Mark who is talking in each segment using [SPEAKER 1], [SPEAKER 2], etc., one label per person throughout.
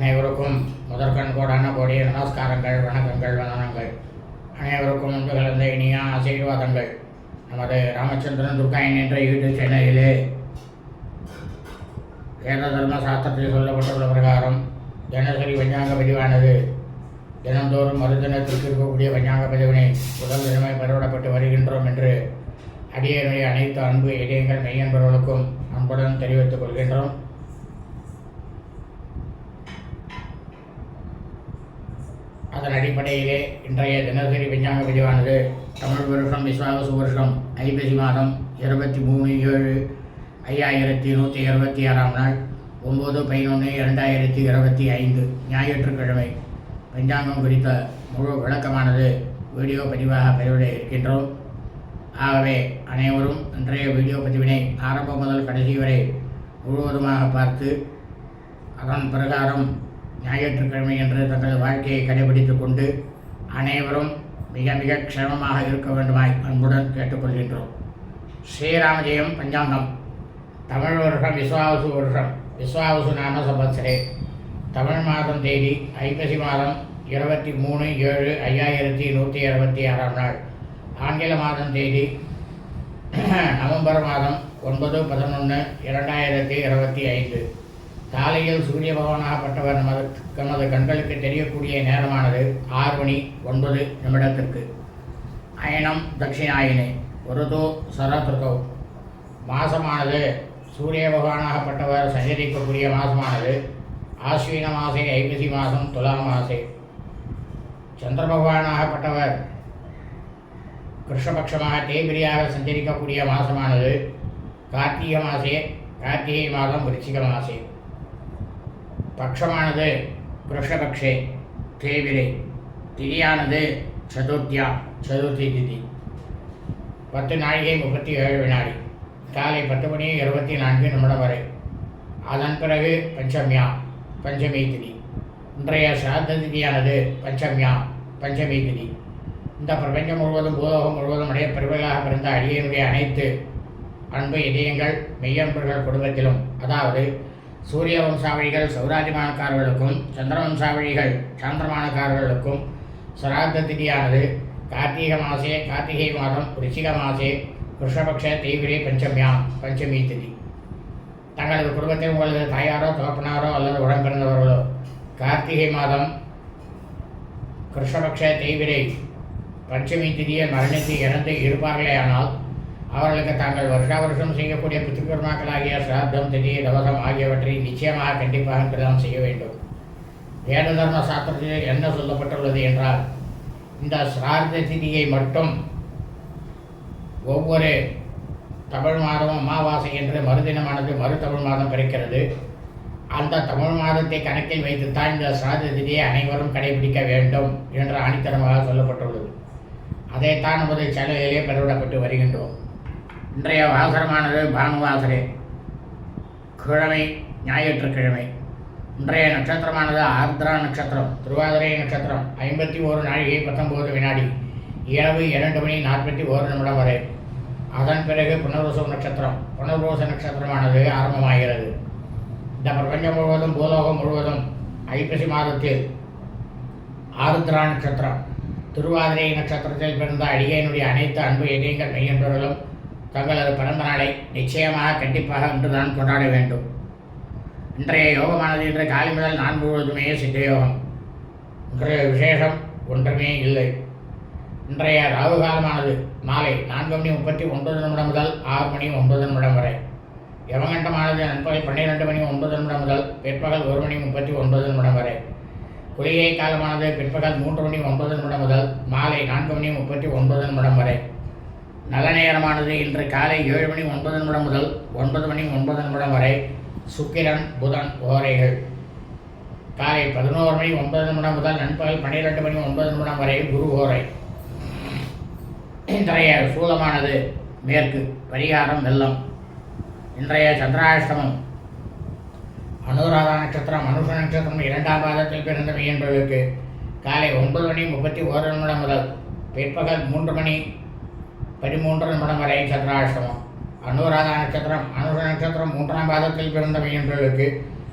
[SPEAKER 1] அனைவருக்கும் முதற்கண் கோடான கோடிய நமஸ்காரங்கள் வணக்கங்கள் வந்தனங்கள். அனைவருக்கும் முன்பு கலந்த இனிய ஆசீர்வாதங்கள். நமது ராமச்சந்திரன் துர்காயன் என்ற யூடியூப் சேனலிலே வேத தர்ம சாஸ்திரத்தில் சொல்லப்பட்டுள்ள பிரகாரம் தினசரி பஞ்சாங்க பதிவானது. தினந்தோறும் மறுதினத்திற்கு இருக்கக்கூடிய பஞ்சாங்க பதிவினை முதல் தினமே பரவிடப்பட்டு வருகின்றோம் என்று அடியனுடைய அனைத்து அன்பு இதயங்கள் மெய்யன்பர்களுக்கும் அன்புடன் தெரிவித்துக் கொள்கின்றோம். அதன் அடிப்படையிலே இன்றைய தினசரி விஞ்ஞான பதிவானது தமிழ் வருஷம் விஸ்வாவசு வருஷம் ஐப்பசி மாதம் இருபத்தி மூணு ஏழு ஐயாயிரத்தி நூற்றி இருபத்தி ஆறாம் நாள் ஒம்பது பதினொன்று இரண்டாயிரத்தி இருபத்தி ஐந்து ஞாயிற்றுக்கிழமை. பஞ்சாங்கம் குறித்த முழு விளக்கமானது வீடியோ பதிவாக பதிவிட இருக்கின்றோம். ஆகவே அனைவரும் இன்றைய வீடியோ பதிவினை ஆரம்பம் முதல் கடைசி வரை முழுவதுமாக பார்த்து அதன் பிரகாரம் ஞாயிற்றுக்கிழமை என்று தங்கள் வாழ்க்கையை கடைபிடித்துக் கொண்டு அனைவரும் மிக மிக க்ஷமமாக இருக்க வேண்டுமாய் அன்புடன் கேட்டுக்கொள்கின்றோம். ஸ்ரீராமஜெயம் பஞ்சாங்கம். தமிழ் வருஷம் விஸ்வாவசு வருஷம். விஸ்வாவசு நாம சம்பத்சரே தமிழ் மாதம் தேதி ஐப்பசி மாதம் இருபத்தி மூணு ஏழு ஐயாயிரத்தி நூற்றி இருபத்தி ஆறாம் நாள். ஆங்கில மாதம் தேதி நவம்பர் மாதம் ஒன்பது பதினொன்று இரண்டாயிரத்தி இருபத்தி ஐந்து. காலையில் சூரிய பகவானாகப்பட்டவர் நமது நமது கண்களுக்கு தெரியக்கூடிய நேரமானது ஆறு மணி ஒன்பது நிமிடத்திற்கு. அயனம் தட்சிணாயினே உருதோ சரத்ருதோ மாசமானது சூரிய பகவானாகப்பட்டவர் சஞ்சரிக்கக்கூடிய மாசமானது ஆஸ்வீன மாசே ஐப்பசி மாதம் துலா மாசே. சந்திர பகவானாகப்பட்டவர் கிருஷ்ணபக்ஷமாக தேய்பிரியாக சஞ்சரிக்கக்கூடிய மாதமானது கார்த்திகை மாசே கார்த்திகை மாதம் விருச்சிக மாசே. பக்ஷமானது கிருஷ்ணபக்ஷே தேவிரை திதியானது சதுர்த்தியா சதுர்த்தி திதி பத்து நாழிகை முப்பத்தி ஏழு வினாடி. காலை பத்து மணி இருபத்தி நான்கு நிமிடம் வரை. அதன் பிறகு பஞ்சமியா பஞ்சமி திதி. இன்றைய சிராத்த திதியானது பஞ்சமியா பஞ்சமி திதி. இந்த பிரபஞ்சம் முழுவதும் பூலோகம் முழுவதும் அடைய பெருமைகளாக பிறந்த அடியனுடைய அனைத்து அன்பு இதயங்கள் மெய்யன்பர்கள் குடும்பத்திலும் அதாவது சூரிய வம்சாவழிகள் சௌராஜமானக்காரர்களுக்கும் சந்திர வம்சாவழிகள் சாந்திரமானக்காரர்களுக்கும் சராத்த திதியானது கார்த்திகை மாசே கார்த்திகை மாதம் ரிஷிக மாசே கிருஷ்ணபக்ஷ தெய்விரே பஞ்சமியா பஞ்சமி திதி. தங்களது குடும்பத்தில் உங்களது தாயாரோ தகப்பனாரோ அல்லது உடன் பிறந்தவர்களோ கார்த்திகை மாதம் கிருஷ்ணபக்ஷ தெய்விரை பஞ்சமி திதியை மரணித்து இறந்து இருப்பார்களே ஆனால் அவர்களுக்கு தாங்கள் வருஷா வருஷம் செய்யக்கூடிய பித்திருக்கர்மாக்களாகிய சிராத்தம் திதி தவசம் ஆகியவற்றை நிச்சயமாக கண்டிப்பாக பிரதானம் செய்ய வேண்டும். வேத தர்ம சாஸ்திரத்தில் என்ன சொல்லப்பட்டுள்ளது என்றால் இந்த சிரார்த்த திதியை மட்டும் ஒவ்வொரு தமிழ் மாதமும் அமாவாசை என்று மறுதினமானது மறு தமிழ் மாதம் பிறக்கிறது. அந்த தமிழ் மாதத்தை கணக்கில் வைத்துத்தான் இந்த சிராத திதியை அனைவரும் கடைபிடிக்க வேண்டும் என்று ஆணித்தரமாக சொல்லப்பட்டுள்ளது. அதைத்தான் நமது சேனலிலே பெறவிடப்பட்டு வருகின்றோம். இன்றைய வாசரமானது பானுவாசரே. கிழமை ஞாயிற்றுக்கிழமை. இன்றைய நட்சத்திரமானது ஆர்திரா நட்சத்திரம் திருவாதிரை நட்சத்திரம் ஐம்பத்தி ஓரு நாழிகை பத்தொம்போது வினாடி இரவு இரண்டு மணி நாற்பத்தி ஓரு நிமிடம் வரை. அதன் பிறகு புனர்வசு நட்சத்திரம் புனர்வச நட்சத்திரமானது ஆரம்பமாகிறது. இந்த பிரபஞ்சம் முழுவதும் பூலோகம் முழுவதும் ஐப்பசி மாதத்தில் ஆருத்ரா நட்சத்திரம் திருவாதிரை நட்சத்திரத்தில் பிறந்த அடியனுடைய அனைத்து அன்பு இதயங்கள் மையன்றவர்களும் தங்களது பிறந்த நாளை நிச்சயமாக கண்டிப்பாக இன்றுதான் கொண்டாட வேண்டும். இன்றைய யோகமானது இன்று காலை முதல் நான் முழுவதுமே சித்த யோகம் இன்றைய விசேஷம் ஒன்றுமே இல்லை. இன்றைய ராகு காலமானது மாலை நான்கு மணி முப்பத்தி ஒன்பது நிமிடம் முதல் ஆறு மணி ஒன்பது நிமிடம் வரை. யமகண்டமானது நண்பகல் பன்னிரெண்டு மணி ஒன்பது நிமிடம் முதல் பிற்பகல் ஒரு மணி முப்பத்தி ஒன்பது நிமிடம் வரை. குளிகை காலமானது பிற்பகல் மூன்று மணி ஒன்பது நிமிடம் முதல் மாலை நான்கு மணி முப்பத்தி ஒன்பது நிமிடம் வரை. நல்ல நேரமானது இன்று காலை ஏழு மணி ஒன்பது நிமிடம் முதல் ஒன்பது மணி ஒன்பது நிமிடம் வரை சுக்கிரன் புதன் ஓரைகள். காலை பதினோரு மணி ஒன்பது நிமிடம் முதல் நண்பகல் பன்னிரெண்டு மணி ஒன்பது நிமிடம் வரை குரு ஓரை. இன்றைய சூலமானது மேற்கு பரிகாரம் வெள்ளம். இன்றைய சந்திராஷ்டமம். அனுராதா நட்சத்திரம் மனுஷ நட்சத்திரம் இரண்டாம் பாதத்தில் பிறந்த என்பதற்கு காலை ஒன்பது மணி முப்பத்தி ஓரு நிமிடம் முதல் பிற்பகல் மூன்று மணி பதிமூன்று நிமிடம் வரை சந்திராஷ்டமம் அனுராதா நட்சத்திரம் அனுர நட்சத்திரம் மூன்றாம் பாதத்தில் பிறந்த மீன்பர்களுக்கு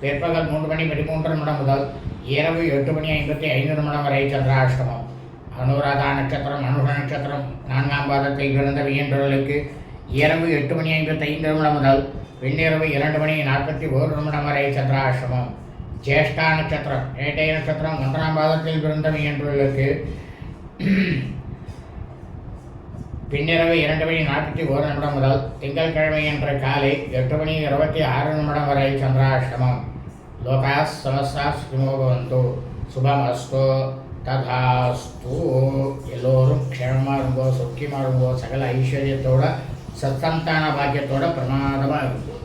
[SPEAKER 1] பிற்பகல் மூன்று மணி பதிமூன்று நிமிடம் முதல் இரவு எட்டு மணி ஐம்பத்தி ஐந்து நிமிடம் வரை சந்திராஷ்டமம் அனுராதா நட்சத்திரம் அனுர நட்சத்திரம் நான்காம் பாதத்தில் பிறந்த மீன்பர்களுக்கு இரவு எட்டு மணி ஐம்பத்தி ஐந்து நிமிடம் முதல் பின்னிரவு இரண்டு மணி நாற்பத்தி ஒரு நிமிடம் வரை சந்திராசிரமம் ஜேஷ்டா நட்சத்திரம் ஏட்டை நட்சத்திரம் ஒன்றாம் பாதத்தில் பிறந்த மீன்பர்களுக்கு பின்னிரவு இரண்டு மணி நாற்பத்தி ஒரு நிமிடம் முதல் திங்கட்கிழமை என்ற காலை எட்டு மணி இருபத்தி ஆறு நிமிடம் வரை சந்திராஷ்டமம். லோகா சமஸ்தா சுகிமோபவந்து. சுபமஸ்து. ததாஸ்து. எல்லோரும் க்ஷேமமாக இருங்கோ சுக்கியமாக இருங்கோ சகல ஐஸ்வர்யத்தோட சத்தந்தான பாக்கியத்தோட பிரமாதமாக இருக்கும்